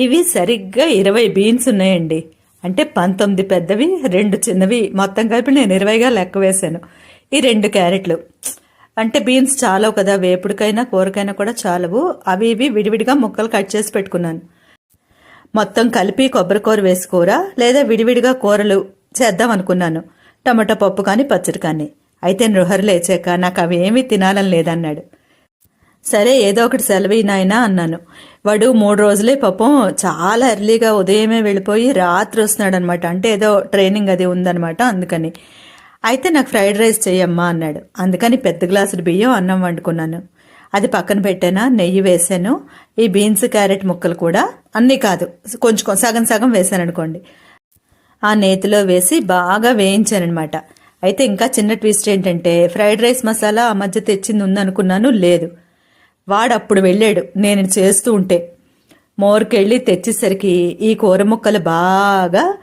ఇవి సరిగ్గా ఇరవై బీన్స్ ఉన్నాయండి. అంటే పంతొమ్మిది పెద్దవి రెండు చిన్నవి. మొత్తం కలిపి నేను ఇరవైగా లెక్క వేశాను. ఈ రెండు క్యారెట్లు. అంటే బీన్స్ చాలవు కదా వేపుడికైనా కూరకైనా కూడా చాలవు. అవి ఇవి విడివిడిగా ముక్కలు కట్ చేసి పెట్టుకున్నాను. మొత్తం కలిపి కొబ్బరి కూర వేసి కూర లేదా విడివిడిగా కూరలు చేద్దాం అనుకున్నాను. టమాటా పప్పు కానీ పచ్చడి కానీ. అయితే నృహరు లేచాక నాకు అవి ఏమీ తినాలని లేదన్నాడు. సరే ఏదో ఒకటి సెలవు నాయనా అన్నాను. వాడు మూడు రోజులే పాపం చాలా ఎర్లీగా ఉదయమే వెళ్ళిపోయి రాత్రి వస్తున్నాడు అనమాట అంటే ఏదో ట్రైనింగ్ అది ఉందనమాట అందుకని. అయితే నాకు ఫ్రైడ్ రైస్ చెయ్యమ్మా అన్నాడు. అందుకని పెద్ద గ్లాసుడు బియ్యం అన్నం వండుకున్నాను. అది పక్కన పెట్టానా నెయ్యి వేసాను. ఈ బీన్స్ క్యారెట్ ముక్కలు కూడా అన్నీ కాదు కొంచెం సగం సగం వేసాను అనుకోండి. ఆ నేతిలో వేసి బాగా వేయించానమాట అయితే ఇంకా చిన్న ట్విస్ట్ ఏంటంటే ఫ్రైడ్ రైస్ మసాలా ఆ మధ్య తెచ్చింది ఉందనుకున్నాను లేదు. వాడు అప్పుడు వెళ్ళాడు. నేను చేస్తూ ఉంటే మోరుకెళ్ళి తెచ్చేసరికి ఈ కూర ముక్కలు బాగా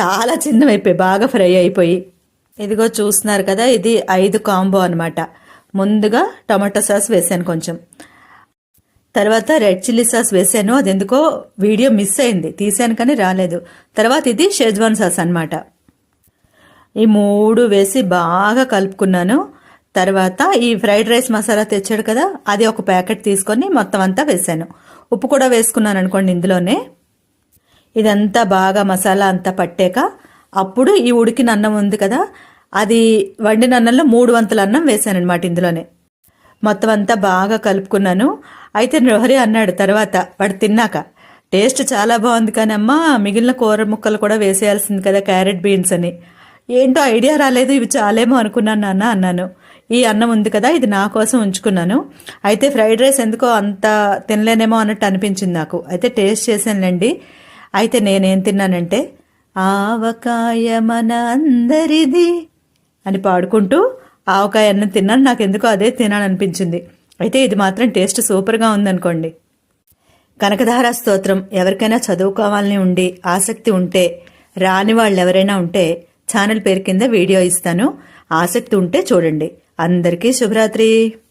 చాలా చిన్నవైపోయి బాగా ఫ్రై అయిపోయి. ఇదిగో చూస్తున్నారు కదా ఇది ఐదు కాంబో అనమాట ముందుగా టమాటో సాస్ వేసాను కొంచెం. తర్వాత రెడ్ చిల్లీ సాస్ వేసాను. అది ఎందుకో వీడియో మిస్ అయింది. తీసాను కానీ రాలేదు. తర్వాత ఇది షెజ్వాన్ సాస్ అనమాట ఈ మూడు వేసి బాగా కలుపుకున్నాను. తర్వాత ఈ ఫ్రైడ్ రైస్ మసాలా తెచ్చాడు కదా అది ఒక ప్యాకెట్ తీసుకొని మొత్తం అంతా వేసాను. ఉప్పు కూడా వేసుకున్నాను అనుకోండి ఇందులోనే. ఇదంతా బాగా మసాలా అంతా పట్టాక అప్పుడు ఈ ఉడికిన అన్నం ఉంది కదా అది వండిన అన్నంలో మూడు వంతుల అన్నం వేసాను అనమాట ఇందులోనే. మొత్తం అంతా బాగా కలుపుకున్నాను. అయితే నృహరి అన్నాడు తర్వాత వాడు తిన్నాక టేస్ట్ చాలా బాగుంది కానీ అమ్మ మిగిలిన కూర ముక్కలు కూడా వేసేయాల్సింది కదా క్యారెట్ బీన్స్ అని. ఏంటో ఐడియా రాలేదు ఇవి చాలేమో అనుకున్నాను నాన్న అన్నాను. ఈ అన్నం ఉంది కదా ఇది నా కోసం ఉంచుకున్నాను. అయితే ఫ్రైడ్ రైస్ ఎందుకో అంత తినలేనేమో అన్నట్టు అనిపించింది నాకు. అయితే టేస్ట్ చేశానులేండి. అయితే నేనేం తిన్నానంటే ఆవకాయ మన అందరిది అని పాడుకుంటూ ఆవకాయ అన్నం తిన్నాను. నాకు ఎందుకో అదే తినాలనిపించింది. అయితే ఇది మాత్రం టేస్ట్ సూపర్గా ఉందనుకోండి. కనకధార స్తోత్రం ఎవరికైనా చదువుకోవాలని ఉండి ఆసక్తి ఉంటే రాని వాళ్ళు ఎవరైనా ఉంటే ఛానల్ పేరు కింద వీడియో ఇస్తాను. ఆసక్తి ఉంటే చూడండి. అందరికీ శుభరాత్రి.